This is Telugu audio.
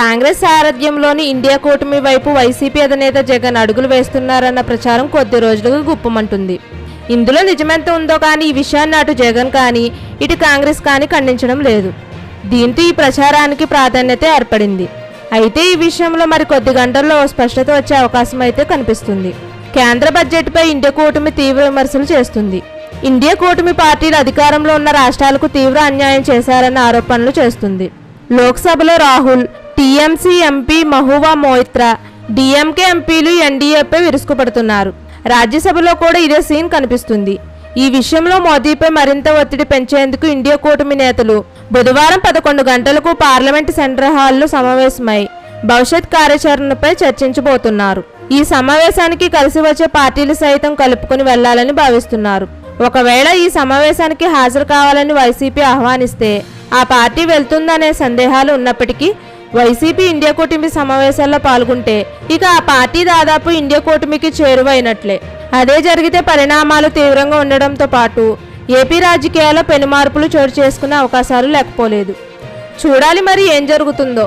కాంగ్రెస్ సారథ్యంలోని ఇండియా కూటమి వైపు వైసీపీ అధినేత జగన్ అడుగులు వేస్తున్నారన్న ప్రచారం కొద్ది రోజులుగా గుప్పమంటుంది. ఇందులో నిజమెంత ఉందో కానీ ఈ విషయాన్ని అటు జగన్ కానీ ఇటు కాంగ్రెస్ కానీ ఖండించడం లేదు. దీంతో ఈ ప్రచారానికి ప్రాధాన్యత ఏర్పడింది. అయితే ఈ విషయంలో మరి కొద్ది గంటల్లో ఓ స్పష్టత వచ్చే అవకాశం అయితే కనిపిస్తుంది. కేంద్ర బడ్జెట్పై ఇండియా కూటమి తీవ్ర విమర్శలు చేస్తుంది. ఇండియా కూటమి పార్టీలు అధికారంలో ఉన్న రాష్ట్రాలకు తీవ్ర అన్యాయం చేశారన్న ఆరోపణలు చేస్తుంది. లోక్సభలో Rahul TMC MP Mahua Moitra DMK ఎంపీలు ఎన్డీఏపై విరుసుకుపడుతున్నారు. రాజ్యసభలో కూడా ఇదే సీన్ కనిపిస్తుంది. ఈ విషయంలో మోదీపై మరింత ఒత్తిడి పెంచేందుకు ఇండియా కూటమి నేతలు బుధవారం పదకొండు గంటలకు పార్లమెంటు సెంట్రల్ హాల్లో సమావేశమై భవిష్యత్ కార్యాచరణపై చర్చించబోతున్నారు. ఈ సమావేశానికి కలిసి వచ్చే పార్టీలు సైతం కలుపుకుని వెళ్ళాలని భావిస్తున్నారు. ఒకవేళ ఈ సమావేశానికి హాజరు కావాలని వైసీపీ ఆహ్వానిస్తే ఆ పార్టీ వెళ్తుందనే సందేహాలు ఉన్నప్పటికీ వైసీపీ ఇండియా కూటమి సమావేశాల్లో పాల్గొంటే ఇక ఆ పార్టీ దాదాపు ఇండియా కూటమికి చేరువైనట్లే. అదే జరిగితే పరిణామాలు తీవ్రంగా ఉండడంతో పాటు ఏపీ రాజకీయాల్లో పెనుమార్పులు చోటు చేసుకునే అవకాశాలు లేకపోలేదు. చూడాలి మరి ఏం జరుగుతుందో.